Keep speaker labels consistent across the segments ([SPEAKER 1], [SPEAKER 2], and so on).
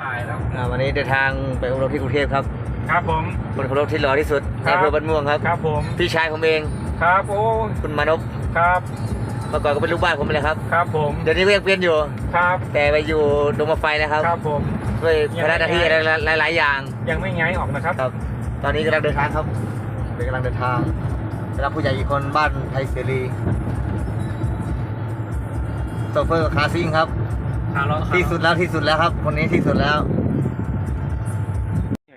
[SPEAKER 1] ถ่ายแล้ว
[SPEAKER 2] อ่าวันนี้เดินทางไปอบรมที่กรุงเทพครับ
[SPEAKER 1] ครับผม
[SPEAKER 2] คนขับรถที่หล่อที่สุด
[SPEAKER 1] ค
[SPEAKER 2] ใน
[SPEAKER 1] รับ
[SPEAKER 2] อำเภอบ้านม่วงครับ
[SPEAKER 1] ครับผม
[SPEAKER 2] พี่ชายผมเอง
[SPEAKER 1] ครับโอ้
[SPEAKER 2] คุณมานพ
[SPEAKER 1] ครับ
[SPEAKER 2] เมื่อก่อนก็เป็นลูกบ้านผมเลยครับ
[SPEAKER 1] ครับผม
[SPEAKER 2] เดี๋ยวนี้ก็ยังเป็นอยู่
[SPEAKER 1] ครับ
[SPEAKER 2] แต่ไปอยู่ดงมาไฟนะครับ
[SPEAKER 1] ครับผม
[SPEAKER 2] ด้วยภาระหน้าที่อะไรหลายๆอย่าง
[SPEAKER 1] ยังไม่ย้ายออกนะครับ
[SPEAKER 2] ครับ ตอนนี้กำลังเดินทางครับเป็นกำลังเดินทางไปรับผู้ใหญ่อีกคนบ้านไทยเสรีโซเฟอร์คาซิ่งครับ ที่สุดแล้วที่สุดแล้วครับ คนนี้ที่สุดแล้ว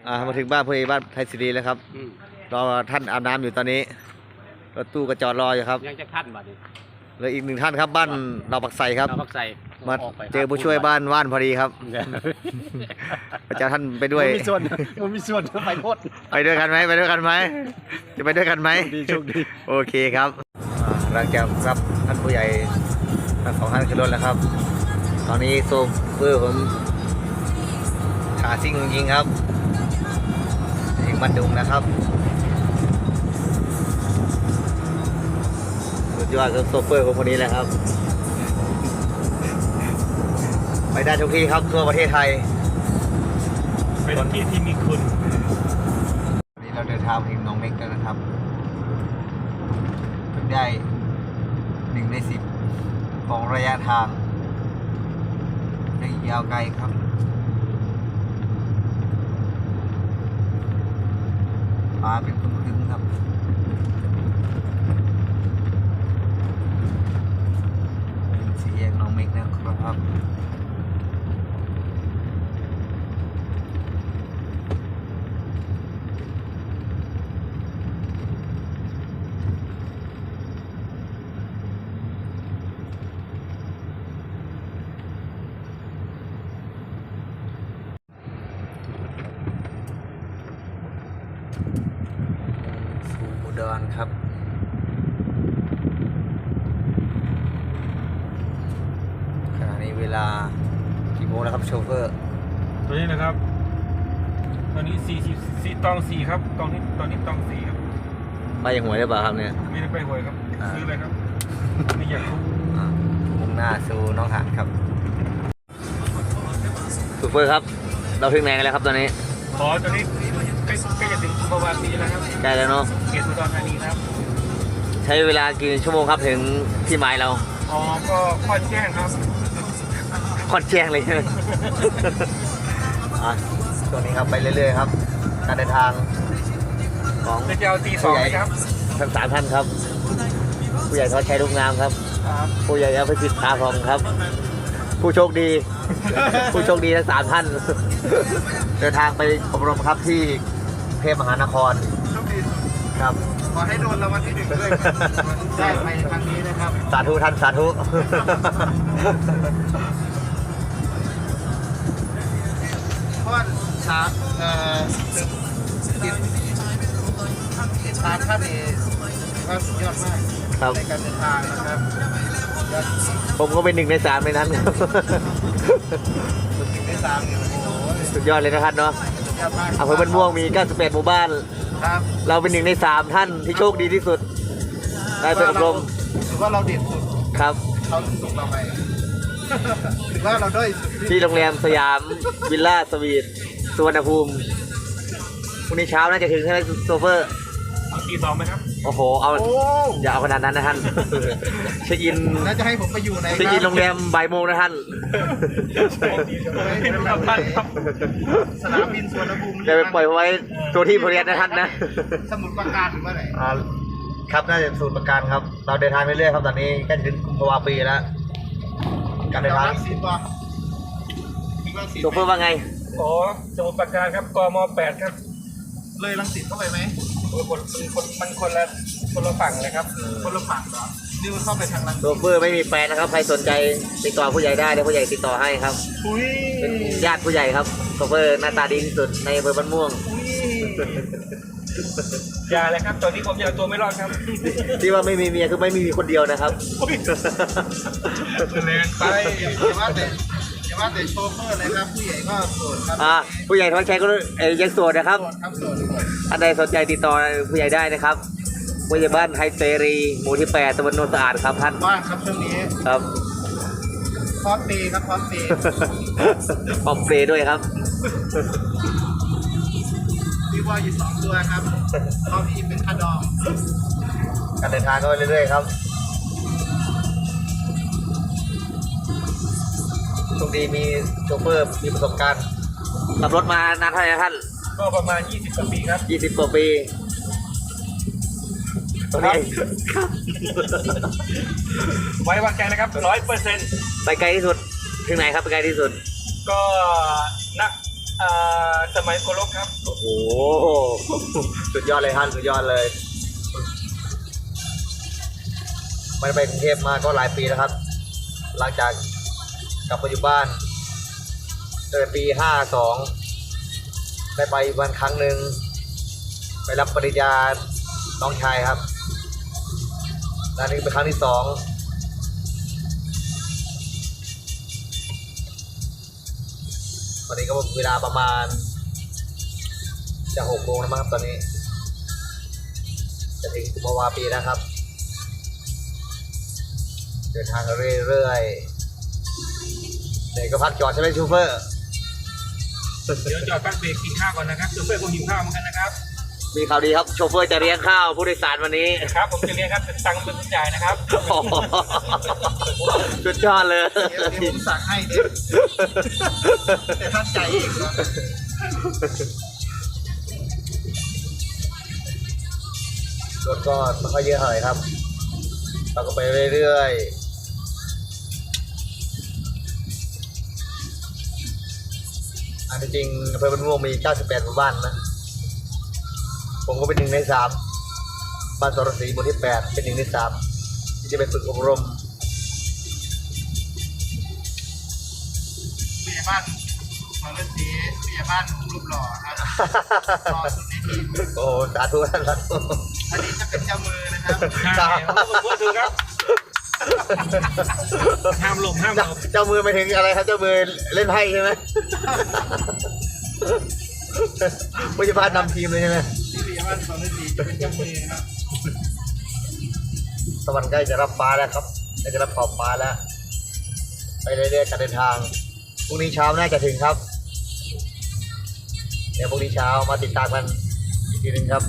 [SPEAKER 2] อ่ามาถึงบ้านผู้ใหญ่บ้านไทยเสรีแล้วครับ
[SPEAKER 3] อืม
[SPEAKER 2] รอท่านอาบน้ำอยู่ตอนนี้รถตู้ก็จอดรออยู่ครับ
[SPEAKER 3] ยังจะขั้นบัดนี้
[SPEAKER 2] เหลืออีกหนึ่งท่านครับบ้านเราปักใสครับ
[SPEAKER 3] เราพักใส่
[SPEAKER 2] มา
[SPEAKER 3] ออกไป
[SPEAKER 2] เจอผู้ช่วยบ้านว่านพอดีครับ
[SPEAKER 3] เดี๋ยว
[SPEAKER 2] พระเจ้าท่านไปด้วย
[SPEAKER 3] มันมีส่วนมันมีส่วนไปโคตร
[SPEAKER 2] ไปด้วยกันไหมไปด้วยกันไหมจะไปด้วยกันไหม
[SPEAKER 3] ดีโชคดี
[SPEAKER 2] โอเคครับอ่าหลังจากรับท่านผู้ใหญ่ทั้งสองท่านขึ้นรถแล้วครับ ตอนนี้โซเฟอร์ผมขาซิ่งจริงๆครับเองมันดุงนะครับสุดยอดครับโซเฟอร์ของคนนี้แหละครับ ไปได้ทุกที่ครับทั่วประเทศไทย
[SPEAKER 1] เป็นที่ที่มีคุณ
[SPEAKER 2] วันนี้เราเดินทางถึงหน้องเม็กแล้วนะครับเพิ่งได้หนึ่งในสิบของระยะทาง ยาวไกลครับ ปลาเป็นคึ้มๆครับเป็นสี่แยกน้องเม็กนะครับ สู่อุดรครับ ขณะนี้ เวลากี่โมงแล้วครับโชเฟอร์
[SPEAKER 1] ตัวนี้นะครับ ตอนนี้สี่สิบสี่ตองสี่ครับ ตองนี้ตอนนี้ตองสี่ครับ
[SPEAKER 2] ไปยังหวยได้เปล่าครับเนี่ย
[SPEAKER 1] ไม่ได้ไปหวยครับ
[SPEAKER 2] อ่า
[SPEAKER 1] ซื้อเลยครับ ไม่อยากรู้
[SPEAKER 2] อ่ามุ่งหน้าสู่น้องหานครับโชเฟอร์ครับ เราถึงไหนกันแล้วครับตอนนี้
[SPEAKER 1] ขอตอนนี้ใกล้ใกล้จะถึงประวัตินี้แล้วครับ
[SPEAKER 2] ใกล้แล้วเนาะ
[SPEAKER 1] เขตอุดรธานีครับ
[SPEAKER 2] ใช้เวลากี่ชั่วโมงครับถึงที่หมายเรา
[SPEAKER 1] อ๋อก็ค่อนแจ้งครับ
[SPEAKER 2] ค่อนแจ้งเลยใช่ไหมอะช่วงนี้ครับไปเรื่อยๆครับ การเดินทางของ
[SPEAKER 1] จะเอาตีสองไหมครับ
[SPEAKER 2] ทั้งสามท่านครับ ผู้ใหญ่ทอดชัยลูกงามครับ
[SPEAKER 1] ครับ
[SPEAKER 2] ผู้ใหญ่อภิสิทธิ์พาทองครับ ผู้โชคดี ผู้โชคดีทั้งสามท่าน เดินทางไปอบรมครับที่กรุงเทพมหานคร
[SPEAKER 1] โชคดี
[SPEAKER 2] ครับ
[SPEAKER 1] ขอให้โดนรางวัลที่หนึ่งด้วยครับได้ไปครั้งนี้นะครับ
[SPEAKER 2] สาธุท่านสาธุ
[SPEAKER 1] เพราะว่าชาเอ่อติดชาท่านนี่ว่าสุดยอดมาก
[SPEAKER 2] ครับ
[SPEAKER 1] ในการเดินทางนะครับยอด
[SPEAKER 2] ผมก็เป็นหนึ่งในสามในนั้นครับ
[SPEAKER 1] สุดในสามเนี่ยโอ้โห
[SPEAKER 2] สุดยอดเลยนะท่านเนาะ
[SPEAKER 1] สุดยอดมาก
[SPEAKER 2] อำเภอบ้านม่วงมี 98 หมู่บ้าน
[SPEAKER 1] ครับ
[SPEAKER 2] เราเป็นหนึ่งในสามท่านที่โชคดีที่สุด ได้ไปอบรม
[SPEAKER 1] ถือว่าเราเด็ดสุด
[SPEAKER 2] ครับ
[SPEAKER 1] เขาส่งเราไป ถือว่าเราด้อยสุด
[SPEAKER 2] ที่โรงแรมสยามวิลล่าสวีทสุวรรณภูมิพรุ่งนี้เช้าน่าจะถึงใช่ไหมโซเฟอร์
[SPEAKER 1] ตีสองไหมครับ
[SPEAKER 2] โอ้โห เอา
[SPEAKER 1] โอ้
[SPEAKER 2] อย่าเอาขนาดนั้นนะท่าน เช็คอิน
[SPEAKER 1] แล้วจะให้ผมไปอยู่ไหน
[SPEAKER 2] เช็คอินโรงแรมบ่ายโมงนะท่าน
[SPEAKER 1] สนามบินสุวรรณภูมิ
[SPEAKER 2] จะไปปล่อยไว้ตัวที่บริเวณนะท่านนะ
[SPEAKER 1] สมุทรปราการถึงเมื่อไหร่
[SPEAKER 2] อ่าครับน่าจะสูตรประการครับ เราเดินทางเรื่อยๆครับตอนนี้ใกล้จะถึงกุมภาวาปีแล้ว การเดินทาง
[SPEAKER 1] รังสิตป่ะถึงรังสิต
[SPEAKER 2] โชเฟอร์ว่าไง
[SPEAKER 1] โอ้สมุทรปราการครับกมแปดครับ เลยรังสิตเข้าไปไหมโอ้คนคนมันคนละคนละฝั่งเลยครับ คนละฝั่งเหรอนี่มันเข้าไปทางรัง
[SPEAKER 2] โชเฟอร์ไม่มีแฟนนะครับ ใครสนใจติดต่อผู้ใหญ่ได้เดี๋ยวผู้ใหญ่ติดต่อให้ครับ
[SPEAKER 1] อุ้ย
[SPEAKER 2] เป็นญาติผู้ใหญ่ครับโชเฟอร์หน้าตาดีที่สุดในอำเภอบ้านม่วง
[SPEAKER 1] อย่าเลยครับ ตอนนี้ผมยังเอาตัวไม่รอดครับ
[SPEAKER 2] ที่ว่าไม่มีเมียคือไม่มีคนเดียวนะครับ
[SPEAKER 1] แรงไปอย่าว่าแต่อย่าว่าแต่โชเฟอร์เลยครับผู้ใหญ่ก็โสดครับ
[SPEAKER 2] อ่าผู้ใหญ่ทวัชชัยก็เอ่ยยังโสดนะครับ
[SPEAKER 1] โสดครับโสดโสด
[SPEAKER 2] ท่านใดสนใจติดต่อผู้ใหญ่ได้นะครับผู้ใหญ่บ้านไทยเสรีหมู่ที่8ตำบลโนนสะอาดครับท่าน
[SPEAKER 1] ว่างครับช่วงนี้
[SPEAKER 2] ครับ
[SPEAKER 1] พร้อมปีครับพร้อมปี
[SPEAKER 2] พร้อมเปรย์ด้วยครับ
[SPEAKER 1] มีวอลอยู่สองตัวครับพร้อมอีเป็นคาดอง
[SPEAKER 2] การเดินทางก็ไปเรื่อยๆครับโชคดีมีโชเฟอร์มีประสบการณ์ขับรถมานานเท่าไหร่นะท่าน
[SPEAKER 1] ก็ประมาณ 20กว่าปีครับ
[SPEAKER 2] ยี่สิบกว่าปีตอนนี้
[SPEAKER 1] ไว้วางใจนะครับร้อยเปอร์เซ็นต์
[SPEAKER 2] ไปไกลที่สุดถึงไหนครับไปไกลที่สุด
[SPEAKER 1] ก็นัก อ่าสมัยโคลกครับ
[SPEAKER 2] โอ้โห สุดยอดเลยท่านสุดยอดเลยไมันไปกรุงเทพมาก็หลายปีแล้วครับ หลังจากกลับมาอยู่บ้านตั้งแต่ปีห้าสองได้ไปวันครั้งหนึ่งไปรับปริญญาน้องชายครับและนี่เป็นครั้งที่สอง วันนี้ก็เวลาประมาณ จะหกโมงแล้วมั้งครับตอนนี้ จะถึงกุมภาวาปีนะครับ เดินทางเรื่อยๆเด็กก็พักจอดใช่ไหมชูเฟอร์
[SPEAKER 1] เดี๋ยวจอดแป๊บเบรกกินข้าวก่อนนะครับชูเฟอร์คงหิวข้าวเหมือนกันนะครับ
[SPEAKER 2] มีข่าวดีครับโชเฟอร์จะเลี้ยงข้าวผู้โดยสารวันนี้
[SPEAKER 1] ครับ ผมจะเรียนครับจะตังค์เป็นผู้จ่ายนะครับ
[SPEAKER 2] สุดยอดเลย
[SPEAKER 1] เดี๋ยวผมสั่งให้เด็กแต่ท่านจ่ายเองนะ
[SPEAKER 2] รถก็ไม่ค่อยเยอะเท่าไหร่ครับ เราก็ไปเรื่อยๆอันที่จริงอำเภอบ้านม่วงมี 98หมู่บ้านนะ ผมก็เป็นหนึ่งในสามบ้านสรศรีหมู่ที่8เป็นหนึ่งในสามที่จะไปฝึกอบรม
[SPEAKER 1] ผู้ใหญ่บ้านมาเล่นสีผู้ใหญ่บ้านรูปหล่อครับหล่อสุดในทีม
[SPEAKER 2] โอ้สาธุท่านสาธุ
[SPEAKER 1] อันนี้จะเป็นเจ้ามือนะครับ
[SPEAKER 2] ครับ
[SPEAKER 1] พูดถูกครับห้ามหลบห้ามหล
[SPEAKER 2] เจ้า
[SPEAKER 1] บ
[SPEAKER 2] เจ้ามือไปถึงอะไรครับเจ้ามือเล่นไพ่ใช่ไหมไม่ใช่พลาดนำทีมเลยใช่ไหม
[SPEAKER 1] ที่ผู้ใหญ่บ้านมาเล่นสีจะเป็นเจ้ามือนะครับ
[SPEAKER 2] ตะวันใกล้จะรับฟ้าแล้วครับใกล้จะรับขอบฟ้าแล้ว ไปเรื่อยๆการเดินทางพรุ่งนี้เช้าน่าจะถึงครับ เดี๋ยวพรุ่งนี้เช้ามาติดตามกันอีกทีหนึงครับ